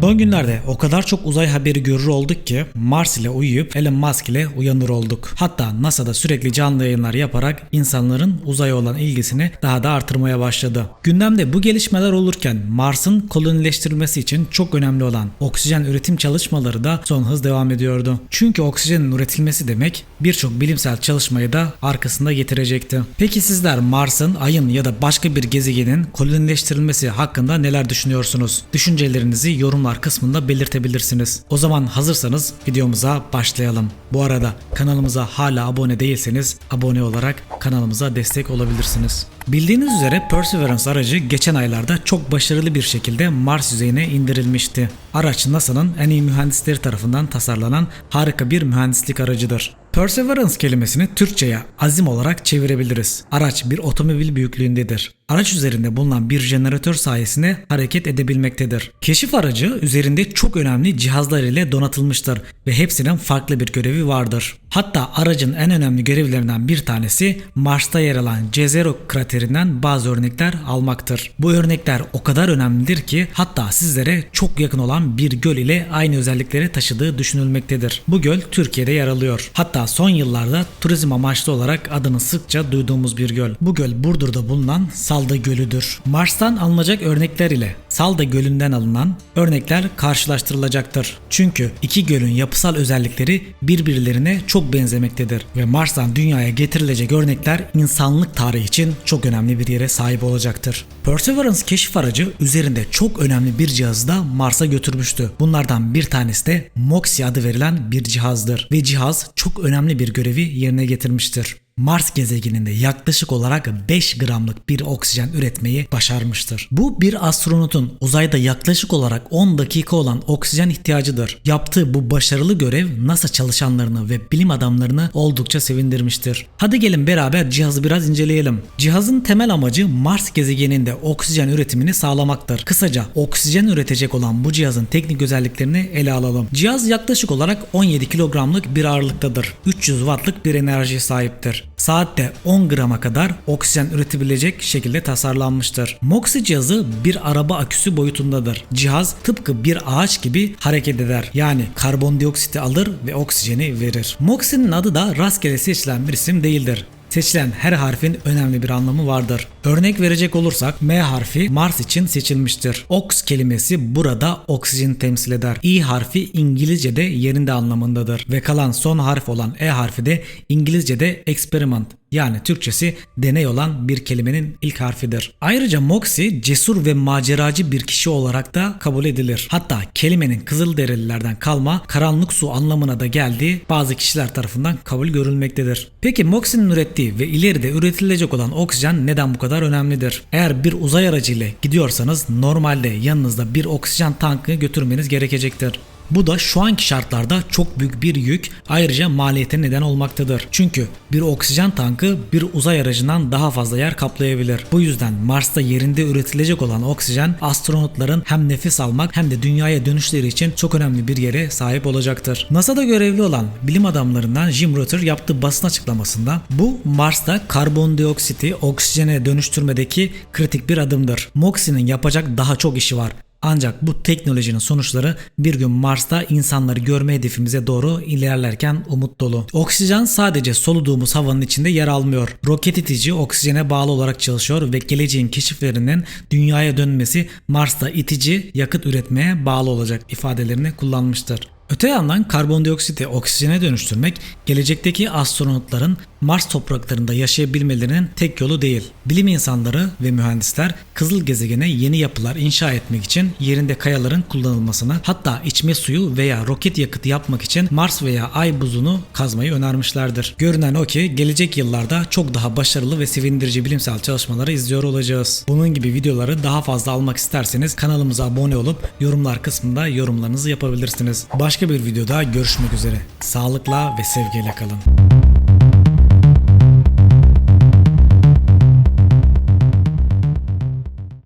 Son günlerde o kadar çok uzay haberi görür olduk ki Mars ile uyuyup Elon Musk ile uyanır olduk. Hatta NASA'da sürekli canlı yayınlar yaparak insanların uzaya olan ilgisini daha da artırmaya başladı. Gündemde bu gelişmeler olurken Mars'ın kolonileştirilmesi için çok önemli olan oksijen üretim çalışmaları da son hız devam ediyordu. Çünkü oksijenin üretilmesi demek birçok bilimsel çalışmayı da arkasında getirecekti. Peki sizler Mars'ın, Ay'ın ya da başka bir gezegenin kolonileştirilmesi hakkında neler düşünüyorsunuz? Düşüncelerinizi yorumlar kısmında belirtebilirsiniz. O zaman hazırsanız videomuza başlayalım. Bu arada kanalımıza hala abone değilseniz abone olarak kanalımıza destek olabilirsiniz. Bildiğiniz üzere Perseverance aracı geçen aylarda çok başarılı bir şekilde Mars yüzeyine indirilmişti. Araç NASA'nın en iyi mühendisleri tarafından tasarlanan harika bir mühendislik aracıdır. Perseverance kelimesini Türkçe'ye azim olarak çevirebiliriz. Araç bir otomobil büyüklüğündedir. Araç üzerinde bulunan bir jeneratör sayesinde hareket edebilmektedir. Keşif aracı üzerinde çok önemli cihazlar ile donatılmıştır ve hepsinin farklı bir görevi vardır. Hatta aracın en önemli görevlerinden bir tanesi Mars'ta yer alan Jezero kraterinden bazı örnekler almaktır. Bu örnekler o kadar önemlidir ki hatta sizlere çok yakın olan bir göl ile aynı özellikleri taşıdığı düşünülmektedir. Bu göl Türkiye'de yer alıyor. Hatta son yıllarda turizm amaçlı olarak adını sıkça duyduğumuz bir göl. Bu göl Burdur'da bulunan Salda Gölü'dür. Mars'tan alınacak örnekler ile Salda Gölü'nden alınan örnekler karşılaştırılacaktır. Çünkü iki gölün yapısal özellikleri birbirlerine çok benzemektedir ve Mars'tan dünyaya getirilecek örnekler insanlık tarihi için çok önemli bir yere sahip olacaktır. Perseverance keşif aracı üzerinde çok önemli bir cihazı da Mars'a götürmüştü. Bunlardan bir tanesi de MOXIE adı verilen bir cihazdır ve cihaz çok önemli bir görevi yerine getirmiştir. Mars gezegeninde yaklaşık olarak 5 gramlık bir oksijen üretmeyi başarmıştır. Bu bir astronotun uzayda yaklaşık olarak 10 dakika olan oksijen ihtiyacıdır. Yaptığı bu başarılı görev NASA çalışanlarını ve bilim adamlarını oldukça sevindirmiştir. Hadi gelin beraber cihazı biraz inceleyelim. Cihazın temel amacı Mars gezegeninde oksijen üretimini sağlamaktır. Kısaca oksijen üretecek olan bu cihazın teknik özelliklerini ele alalım. Cihaz yaklaşık olarak 17 kilogramlık bir ağırlıktadır. 300 wattlık bir enerjiye sahiptir. Saatte 10 grama kadar oksijen üretebilecek şekilde tasarlanmıştır. MOXIE cihazı bir araba aküsü boyutundadır. Cihaz tıpkı bir ağaç gibi hareket eder. Yani karbondioksiti alır ve oksijeni verir. MOXIE'nin adı da rastgele seçilen bir isim değildir. Seçilen her harfin önemli bir anlamı vardır. Örnek verecek olursak M harfi Mars için seçilmiştir. Ox kelimesi burada oksijen temsil eder. I harfi İngilizce'de yerinde anlamındadır ve kalan son harf olan E harfi de İngilizce'de experiment yani Türkçesi deney olan bir kelimenin ilk harfidir. Ayrıca Moxie cesur ve maceracı bir kişi olarak da kabul edilir. Hatta kelimenin Kızılderililerden kalma karanlık su anlamına da geldiği bazı kişiler tarafından kabul görülmektedir. Peki Moxie'nin ürettiği ve ileride üretilecek olan oksijen neden bu kadar önemlidir? Eğer bir uzay aracı ile gidiyorsanız normalde yanınızda bir oksijen tankı götürmeniz gerekecektir. Bu da şu anki şartlarda çok büyük bir yük ayrıca maliyete neden olmaktadır. Çünkü bir oksijen tankı bir uzay aracından daha fazla yer kaplayabilir. Bu yüzden Mars'ta yerinde üretilecek olan oksijen astronotların hem nefes almak hem de dünyaya dönüşleri için çok önemli bir yere sahip olacaktır. NASA'da görevli olan bilim adamlarından Jim Rutter yaptığı basın açıklamasında bu Mars'ta karbondioksiti oksijene dönüştürmedeki kritik bir adımdır. MOXIE'nin yapacak daha çok işi var. Ancak bu teknolojinin sonuçları bir gün Mars'ta insanları görme hedefimize doğru ilerlerken umut dolu. Oksijen sadece soluduğumuz havanın içinde yer almıyor. Roket itici oksijene bağlı olarak çalışıyor ve geleceğin keşiflerinin dünyaya dönmesi Mars'ta itici yakıt üretmeye bağlı olacak ifadelerini kullanmıştır. Öte yandan karbondioksiti oksijene dönüştürmek gelecekteki astronotların Mars topraklarında yaşayabilmelerinin tek yolu değil. Bilim insanları ve mühendisler kızıl gezegene yeni yapılar inşa etmek için yerinde kayaların kullanılmasını hatta içme suyu veya roket yakıtı yapmak için Mars veya Ay buzunu kazmayı önermişlerdir. Görünen o ki gelecek yıllarda çok daha başarılı ve sevindirici bilimsel çalışmaları izliyor olacağız. Bunun gibi videoları daha fazla almak isterseniz kanalımıza abone olup yorumlar kısmında yorumlarınızı yapabilirsiniz. Başka bir videoda görüşmek üzere. Sağlıkla ve sevgiyle kalın.